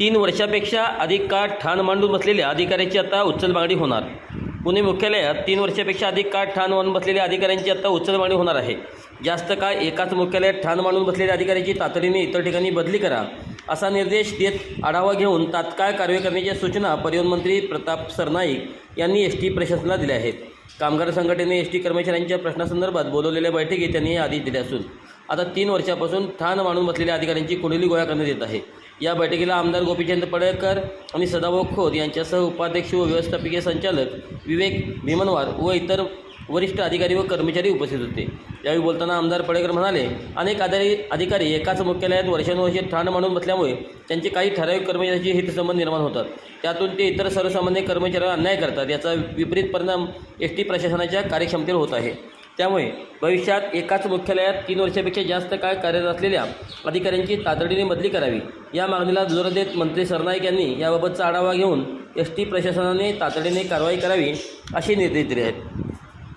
तीन वर्षापेक्षा अधिक काळ ठाण मांडून बसलेल्या अधिकाऱ्याची आता उचल मागणी होणार. पुणे मुख्यालयात तीन वर्षापेक्षा अधिक काळ ठाण मांडून बसलेल्या अधिकाऱ्यांची आता उचल मागणी होणार आहे. जास्त काळ एकाच मुख्यालयात ठाण मांडून बसलेल्या अधिकाऱ्याची तातडीने इतर ठिकाणी बदली करा असा निर्देश देत आढावा घेऊन तात्काळ कारवाई करण्याच्या सूचना परिवहन मंत्री प्रताप सरनाईक यांनी एस टी प्रशासनाला दिल्या आहेत. कामगार संघटनेने एस टी कर्मचाऱ्यांच्या प्रश्नासंदर्भात बोलवलेल्या बैठकीत त्यांनी हे आदेश दिले असून आता तीन वर्षापासून ठाण मांडून बसलेल्या अधिकाऱ्यांची कुंडली गोळा करण्यात येत आहे. या बैठकीला आमदार गोपीचंद पडळकर आणि सदाभाऊ खोत यांच्यासह उपाध्यक्ष व व्यवस्थापकीय संचालक विवेक भीमनवार व इतर वरिष्ठ अधिकारी व कर्मचारी उपस्थित होते. यावेळी बोलताना आमदार पडेकर म्हणाले अनेक आधारी अधिकारी एकाच मुख्यालयात वर्षानुवर्षे ठाण मांडून बसल्यामुळे त्यांचे काही ठराविक कर्मचाऱ्यांचे हितसंबंध निर्माण होतात. त्यातून ते इतर सर्वसामान्य कर्मचाऱ्यांना अन्याय करतात. याचा विपरीत परिणाम एस टी प्रशासनाच्या कार्यक्षमतेवर होत आहे. त्यामुळे भविष्यात एकाच मुख्यालयात तीन वर्षापेक्षा जास्त काळ कार्यरत असलेल्या अधिकाऱ्यांची तातडीने बदली करावी. या मागणीला जोर देत मंत्री सरनाईक यांनी याबाबतचा आढावा घेऊन एस टी प्रशासनाने तातडीने कारवाई करावी असे निर्देश दिले आहेत.